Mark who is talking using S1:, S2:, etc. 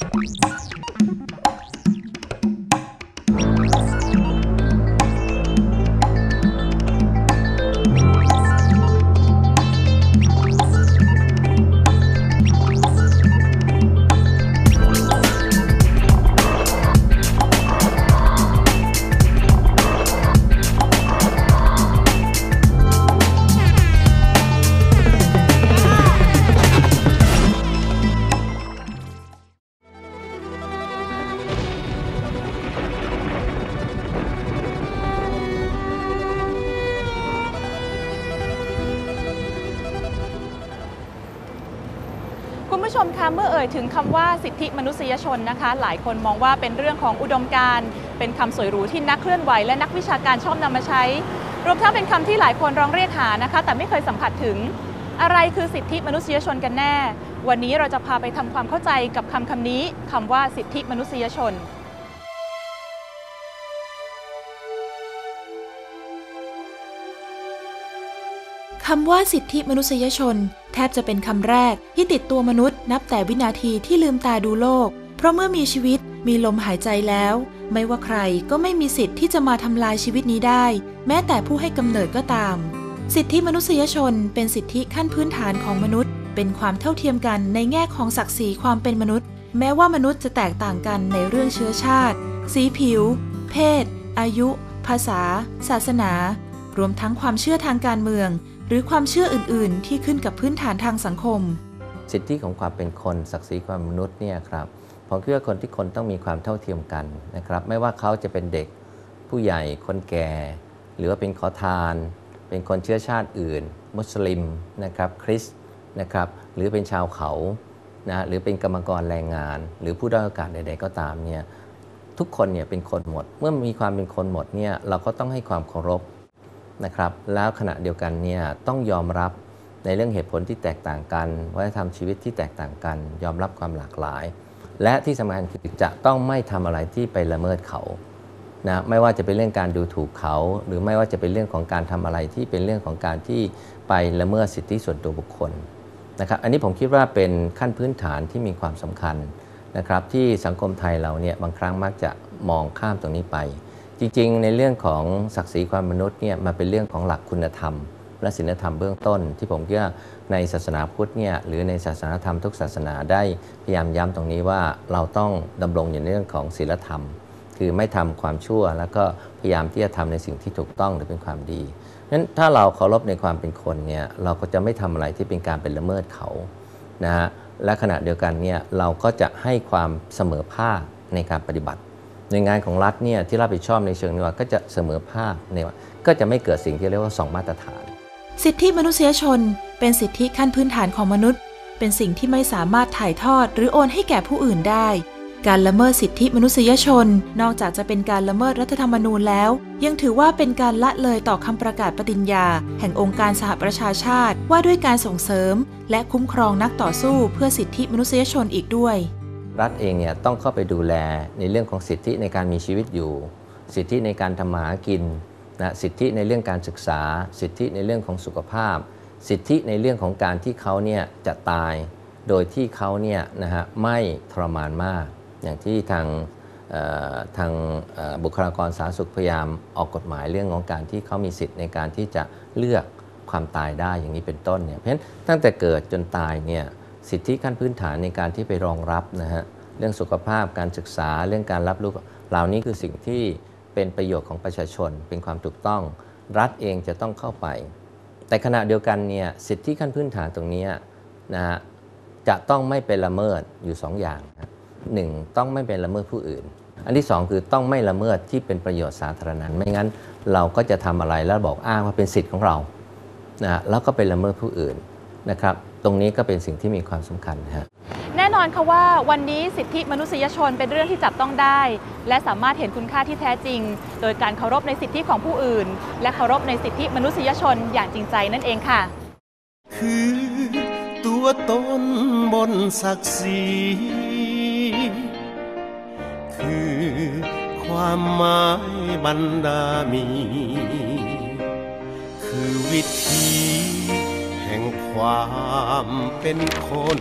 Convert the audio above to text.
S1: Thank you. ผู้ชมคะเมื่อเอ่ยถึงคำว่าสิทธิมนุษยชนนะคะ หลายคนมองว่าเป็นเรื่องของอุดมการณ์ เป็นคำสวยหรูที่นักเคลื่อนไหว และนักวิชาการชอบนำมาใช้ รวมทั้งเป็นคำที่หลายคนร้องเรียกหานะคะ แต่ไม่เคยสัมผัสถึง อะไรคือสิทธิมนุษยชนกันแน่ วันนี้เราจะพาไปทำความเข้าใจกับคำคำนี้คำว่าสิทธิมนุษยชน
S2: คำว่าสิทธิมนุษยชน แทบจะเป็นคำแรกที่ติดตัวมนุษย์นับแต่วินาทีที่ลืมตาดูโลก เพราะเมื่อมีชีวิตมีลมหายใจแล้ว ไม่ว่าใครก็ไม่มีสิทธิ์ที่จะมาทำลายชีวิตนี้ได้ แม้แต่ผู้ให้กำเนิดก็ตาม สิทธิมนุษยชน เป็นสิทธิขั้นพื้นฐานของมนุษย์ เป็นความเท่าเทียมกันในแง่ของศักดิ์ศรีความเป็นมนุษย์ แม้ว่ามนุษย์จะแตกต่างกันในเรื่องเชื้อชาติ สีผิว เพศ อายุ ภาษา ศาสนา รวมทั้งความเชื่อทางการเมือง หรือความเชื่ออื่น ๆ ที่ขึ้นกับพื้นฐานทางสังคม
S3: สิทธิของความเป็นคนศักดิ์ศรีความมนุษย์เนี่ยครับผมคิดว่าคนที่คนต้องมีความเท่าเทียมกันนะครับไม่ว่าเขาจะเป็นเด็กผู้ใหญ่คนแก่ หรือว่าเป็นขอทาน เป็นคนเชื้อชาติอื่น มุสลิมนะครับคริสต์นะครับหรือเป็นชาวเขานะหรือเป็นกรรมกรแรงงาน หรือผู้ด้อยโอกาสใด ๆ ก็ตามเนี่ยทุกคนเนี่ยเป็นคนหมด เมื่อมีความเป็นคนหมดเนี่ยเราก็ต้องให้ความเคารพ นะครับแล้วขณะเดียวกันเนี่ยต้องยอมรับในเรื่องเหตุผลที่แตกต่างกันวัฒนธรรมชีวิตที่แตกต่างกัน ยอมรับความหลากหลาย และที่สำคัญคือจะต้องไม่ทำอะไรที่ไปละเมิดเขานะไม่ว่าจะเป็นเรื่องการดูถูกเขา หรือไม่ว่าจะเป็นเรื่องของการทำอะไรที่เป็นเรื่องของการที่ไปละเมิดสิทธิส่วนตัวบุคคลนะครับอันนี้ผมคิดว่าเป็นขั้นพื้นฐานที่มีความสำคัญนะครับที่สังคมไทยเราเนี่ยบางครั้งมักจะมองข้ามตรงนี้ไป จริงๆ ในเรื่องของศักดิ์ศรีความมนุษย์เนี่ยมันเป็นเรื่องของหลักคุณธรรม และศีลธรรมเบื้องต้น ที่ผมคิดว่าในศาสนาพุทธเนี่ยหรือในศาสนาธรรมทุกศาสนาได้พยายามย้ำตรงนี้ว่าเราต้องดำรงอยู่ในเรื่องของศีลธรรม คือไม่ทำความชั่ว แล้วก็พยายามที่จะทำในสิ่งที่ถูกต้องหรือเป็นความดีนั้นถ้าเราเคารพในความเป็นคนเนี่ยเราก็จะไม่ทำอะไรที่เป็นการเป็นละเมิดเขานะฮะและขณะเดียวกันเนี่ยเราก็จะให้ความเสมอภาคในการปฏิบัติ หน่วยงานของรัฐเนี่ยที่รับผิดชอบในเชิงนี้ว่าก็จะเสมอภาคในว่าก็จะไม่เกิดสิ่งที่เรียกว่าสองมาตรฐาน
S2: สิทธิมนุษยชน เป็นสิทธิขั้นพื้นฐานของมนุษย์ เป็นสิ่งที่ไม่สามารถถ่ายทอดหรือโอนให้แก่ผู้อื่นได้ การละเมิดสิทธิมนุษยชน นอกจากจะเป็นการละเมิดรัฐธรรมนูญแล้ว ยังถือว่าเป็นการละเลยต่อคำประกาศปฏิญญา แห่งองค์การสหประชาชาติว่าด้วยการส่งเสริม และคุ้มครองนักต่อสู้เพื่อสิทธิมนุษยชนอีกด้วย
S3: รัฐเองเนี่ยต้องเข้าไปดูแลในเรื่องของสิทธิในการมีชีวิตอยู่ สิทธิในการทำมาหากินนะสิทธิในเรื่องการศึกษา สิทธิในเรื่องของสุขภาพ สิทธิในเรื่องของการที่เขาเนี่ยจะตาย โดยที่เขาเนี่ยนะฮะไม่ทรมานมาก อย่างที่ทางทางบุคลากรสาธารณสุขพยายามออกกฎหมายเรื่องของการที่เขามีสิทธิ์ในการที่จะเลือกความตายได้อย่างนี้เป็นต้นเนี่ยเพราะฉะนั้นตั้งแต่เกิดจนตายเนี่ยสิทธิขั้นพื้นฐานในการที่ไปรองรับนะฮะ เรื่องสุขภาพการศึกษาเรื่องการรับรู้เหล่านี้คือสิ่งที่เป็นประโยชน์ของประชาชน เป็นความถูกต้อง รัฐเองจะต้องเข้าไป แต่ขณะเดียวกันเนี่ยสิทธิขั้นพื้นฐานตรงนี้นะฮะจะต้องไม่เป็นละเมิดอยู่สองอย่างหนึ่งต้องไม่เป็นละเมิดผู้อื่น อันที่สองคือต้องไม่ละเมิดที่เป็นประโยชน์สาธารณะไม่งั้น เราก็จะทำอะไรแล้วบอกอ้างว่าเป็นสิทธิ์ของเรานะแล้วก็ไปละเมิดผู้อื่นนะครับ ตรงนี้ก็เป็นสิ่งที่มีความสำคัญนะฮะ
S1: แน่นอนค่ะว่าวันนี้สิทธิมนุษยชนเป็นเรื่องที่จับต้องได้ และสามารถเห็นคุณค่าที่แท้จริง โดยการเคารพในสิทธิของผู้อื่น และเคารพในสิทธิมนุษยชนอย่างจริงใจนั่นเองค่ะ
S4: คือตัวตนบนศักดิ์ศรีคือความหมายบรรดามี คือวิธี แห่งความเป็นคน